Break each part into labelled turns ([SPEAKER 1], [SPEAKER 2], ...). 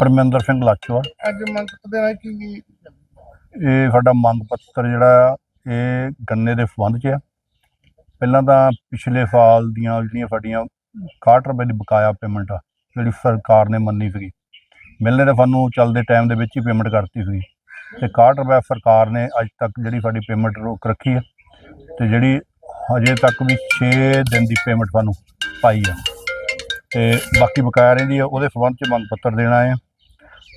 [SPEAKER 1] ਪਰਮਿੰਦਰ ਸਿੰਘ ਲਾਚੋਆ।
[SPEAKER 2] ਅੱਜ ਮੰਗ ਦੇ ਨਾਲ ਕੀ
[SPEAKER 1] ਇਹ ਸਾਡਾ ਮੰਗ ਪੱਤਰ ਜਿਹੜਾ ਇਹ ਗੰਨੇ ਦੇ ਸੰਬੰਧ 'ਚ ਆ। ਪਹਿਲਾਂ ਤਾਂ ਪਿਛਲੇ ਸਾਲ ਦੀਆਂ ਜਿਹੜੀਆਂ ਸਾਡੀਆਂ 61 ਰੁਪਏ ਦੀ ਬਕਾਇਆ ਪੇਮੈਂਟ ਆ ਜਿਹੜੀ ਸਰਕਾਰ ਨੇ ਮੰਨੀ ਸੀਗੀ। ਮਿਲਨੇ ਤਾਂ ਸਾਨੂੰ ਚੱਲਦੇ ਟਾਈਮ ਦੇ ਵਿੱਚ ਹੀ ਪੇਮੈਂਟ ਕਰਤੀ ਸੀਗੀ। ਤੇ 61 ਰੁਪਏ ਸਰਕਾਰ ਨੇ ਅੱਜ ਤੱਕ ਜਿਹੜੀ ਸਾਡੀ ਪੇਮੈਂਟ ਰੋਕ ਰੱਖੀ ਆ ਤੇ ਜਿਹੜੀ ਹਜੇ ਤੱਕ ਵੀ 6 ਦਿਨ ਦੀ ਪੇਮੈਂਟ ਸਾਨੂੰ ਪਾਈ ਆ। ਤੇ ਬਾਕੀ ਬਕਾਇਆ ਰਹਿੰਦੀ ਆ ਉਹਦੇ ਸੰਬੰਧ 'ਚ ਮੰਗ ਪੱਤਰ ਦੇਣਾ ਹੈ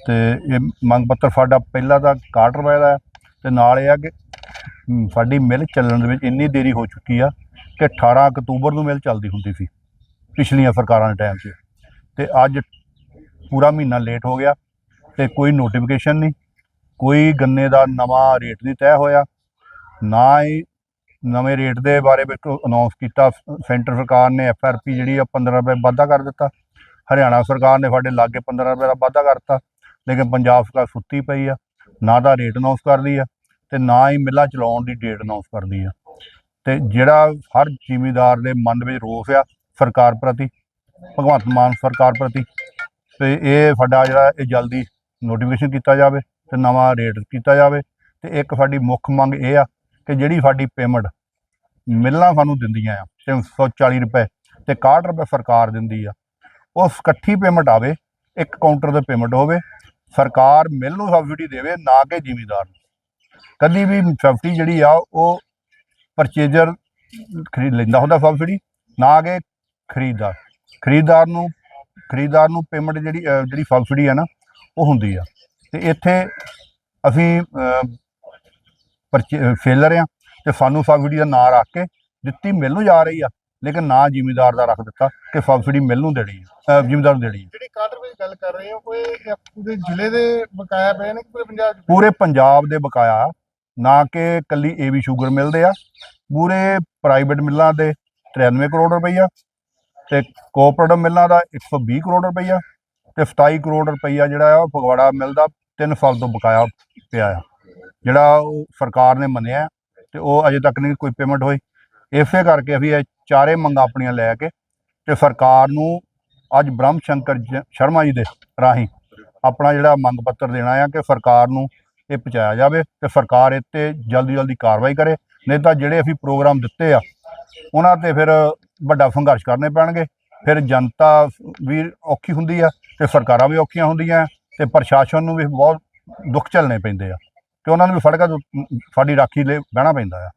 [SPEAKER 1] ਤੇ ਇਹ ਮੰਗ ਪੱਤਰ ਸਾਡਾ ਪਹਿਲਾਂ ਤਾਂ 61 ਰੁਪਏ ਦਾ ਹੈ ਤੇ ਨਾਲ ਇਹ ਆ ਕਿ ਹਮ, ਸਾਡੀ ਮਿਲ ਚੱਲਣ ਦੇ ਵਿੱਚ ਇੰਨੀ ਦੇਰੀ ਹੋ ਚੁੱਕੀ ਆ ਕਿ 18 ਅਕਤੂਬਰ ਨੂੰ ਮਿਲ ਚੱਲਦੀ ਹੁੰਦੀ ਸੀ ਪਿਛਲੀਆਂ ਸਰਕਾਰਾਂ ਦੇ ਟਾਈਮ 'ਚ। ਤੇ ਅੱਜ ਪੂਰਾ ਮਹੀਨਾ ਲੇਟ ਹੋ ਗਿਆ ਤੇ ਕੋਈ ਨੋਟੀਫਿਕੇਸ਼ਨ ਨਹੀਂ ਕੋਈ ਗੰਨੇ ਦਾ ਨਵਾਂ ਰੇਟ ਨਹੀਂ ਤੈਅ ਹੋਇਆ ਨਾ ਹੀ ਨਵੇਂ ਰੇਟ ਦੇ ਬਾਰੇ ਵਿੱਚ ਅਨਾਉਂਸ ਕੀਤਾ ਸੈਂਟਰ ਸਰਕਾਰ ਨੇ ਐਫਆਰਪੀ ਜਿਹੜੀ ਆ 15 ਰੁਪਏ ਵਾਧਾ ਕਰ ਦਿੱਤਾ। ਹਰਿਆਣਾ ਸਰਕਾਰ ਨੇ ਸਾਡੇ ਲਾਗੇ 15 ਰੁਪਏ ਦਾ ਵਾਧਾ ਕਰਤਾ ਲੇਕਿਨ ਪੰਜਾਬ ਸਰਕਾਰ ਸੁੱਤੀ ਪਈ ਆ, ਨਾ ਦਾ ਰੇਟ ਅਨਾਉਂਸ ਕਰਦੀ ਆ ਤੇ ਨਾ ਹੀ ਮਿੱਲਾਂ ਚਲਾਉਣ ਦੀ ਡੇਟ ਅਨਾਉਂਸ ਕਰਦੀ ਆ। ਤੇ ਜਿਹੜਾ ਹਰ ਜ਼ਿਮੀਦਾਰ ਦੇ ਮਨ ਵਿੱਚ ਰੋਸ ਆ ਸਰਕਾਰ ਪ੍ਰਤੀ, ਭਗਵੰਤ ਮਾਨ ਸਰਕਾਰ ਪ੍ਰਤੀ, ਤੇ ਇਹ ਸਾਡਾ ਜਿਹੜਾ ਇਹ ਜਲਦੀ ਨੋਟੀਫਿਕੇਸ਼ਨ ਕੀਤਾ ਜਾਵੇ ਤੇ ਨਵਾਂ ਰੇਟ ਕੀਤਾ ਜਾਵੇ। ਤੇ ਇੱਕ ਸਾਡੀ ਮੁੱਖ ਮੰਗ ਇਹ ਆ ਕਿ ਜਿਹੜੀ ਸਾਡੀ ਪੇਮੈਂਟ ਮਿੱਲਾਂ ਸਾਨੂੰ ਦਿੰਦੀਆਂ ਆ 340 ਰੁਪਏ ਤੇ 61 ਰੁਪਏ ਸਰਕਾਰ ਦਿੰਦੀ ਆ ਉਹ ਇਕੱਠੀ ਪੇਮੈਂਟ ਆਵੇ, ਇੱਕ ਕਾਊਂਟਰ ਤੇ ਪੇਮੈਂਟ ਹੋਵੇ ਸਰਕਾਰ ਮਿਲ ਨੂੰ ਸਬਸਿਡੀ ਦੇਵੇ, ਨਾ ਕਿ ਜ਼ਿਮੀਦਾਰ ਨੂੰ। ਕਦੀ ਵੀ ਸਬਸਿਡੀ ਜਿਹੜੀ ਆ, ਉਹ ਪਰਚੇਜਰ ਖਰੀਦ ਲੈਂਦਾ ਹੁੰਦਾ ਸਬਸਿਡੀ ਨਾ ਕਿ ਖਰੀਦਦਾਰ। ਖਰੀਦਦਾਰ ਨੂੰ ਖਰੀਦਦਾਰ ਨੂੰ ਪੇਮੈਂਟ ਜਿਹੜੀ ਜਿਹੜੀ ਸਬਸਿਡੀ ਆ ਨਾ, ਉਹ ਹੁੰਦੀ ਆ। ਤੇ ਇੱਥੇ ਅਸੀਂ ਪਰਚੇ ਫੇਲਰ ਆ ਤੇ ਸਾਨੂੰ ਸਬਸਿਡੀ ਦਾ ਨਾਂ ਰੱਖ ਕੇ ਦਿੱਤੀ, ਮਿਲ ਨੂੰ ਜਾ ਰਹੀ ਆ, ਲੇਕਿਨ ਨਾ ਜ਼ਿਮੀਦਾਰ ਦਾ ਰੱਖ ਦਿੱਤਾ ਕਿ ਸਬਸਿਡੀ ਮਿਲ ਨੂੰ ਦੇਣੀ ਹੈ ਜ਼ਿਮੀਦਾਰ ਨੂੰ ਦੇਣੀ ਹੈ
[SPEAKER 2] ਜਿਹੜੀ 61 ਗੱਲ ਕਰ ਰਹੇ ਹੋ, ਕੋਈ ਇਹ ਪੂਰੇ ਜ਼ਿਲ੍ਹੇ ਦੇ ਬਕਾਇਆ ਪਏ ਨੇ ਕਿ ਪੂਰੇ ਪੰਜਾਬ ਚ
[SPEAKER 1] ਪੂਰੇ ਪੰਜਾਬ ਦੇ ਬਕਾਇਆ, ਨਾ ਕਿ ਕੱਲੀ ਏਵੀ ਸ਼ੂਗਰ ਮਿਲਦੇ ਆ। ਪੂਰੇ ਪ੍ਰਾਈਵੇਟ ਮਿੱਲਾਂ ਦੇ 93 ਕਰੋੜ ਰੁਪਈਆ ਤੇ ਕੋਆਪਰੇਟਿਵ ਮਿੱਲਾਂ ਦਾ 120 ਕਰੋੜ ਰੁਪਈਆ ਤੇ 27 ਕਰੋੜ ਰੁਪਈਆ ਜਿਹੜਾ ਆ ਉਹ ਫਗਵਾੜਾ ਮਿਲ ਦਾ 3 ਸਾਲ ਤੋਂ ਬਕਾਇਆ ਪਿਆ ਆ। ਜਿਹੜਾ ਉਹ ਸਰਕਾਰ ਨੇ ਮੰਨਿਆ ਤੇ ਉਹ ਅਜੇ ਤੱਕ ਨਹੀਂ ਕੋਈ ਪੇਮੈਂਟ ਹੋਈ। ਇਸੇ ਕਰਕੇ ਅਸੀਂ ਇਹ ਚਾਰੇ ਮੰਗਾਂ ਆਪਣੀਆਂ ਲੈ ਕੇ ਤੇ ਸਰਕਾਰ ਨੂੰ ਅੱਜ ਬ੍ਰਹਮ ਸ਼ੰਕਰ ਜ- ਸ਼ਰਮਾ ਜੀ ਦੇ ਰਾਹੀਂ ਆਪਣਾ ਜਿਹੜਾ ਮੰਗ ਪੱਤਰ ਦੇਣਾ ਆ ਕਿ ਸਰਕਾਰ ਨੂੰ ਇਹ ਪਹੁੰਚਾਇਆ ਜਾਵੇ ਤੇ ਸਰਕਾਰ ਇਹ 'ਤੇ ਜਲਦੀ ਜਲਦੀ ਕਾਰਵਾਈ ਕਰੇ, ਨਹੀਂ ਤਾਂ ਜਿਹੜੇ ਅਸੀਂ ਪ੍ਰੋਗਰਾਮ ਦਿੱਤੇ ਆ, ਉਹਨਾਂ ਤੇ ਫਿਰ ਵੱਡਾ ਸੰਘਰਸ਼ ਕਰਨੇ ਪੈਣਗੇ। ਫਿਰ ਜਨਤਾ ਵੀ ਔਖੀ ਹੁੰਦੀ ਆ ਤੇ ਸਰਕਾਰਾਂ ਵੀ ਔਖੀਆਂ ਹੁੰਦੀਆਂ ਤੇ ਪ੍ਰਸ਼ਾਸਨ ਨੂੰ ਵੀ ਬਹੁਤ ਦੁੱਖ ਝੱਲਣੇ ਪੈਂਦੇ ਆ। ਕਿ ਉਹਨਾਂ ਨੂੰ ਵੀ ਸੜਕਾਂ ਤੋਂ, ਸਾਡੀ ਰਾਖੀ ਲਈ ਬਹਿਣਾ ਪੈਂਦਾ ਆ।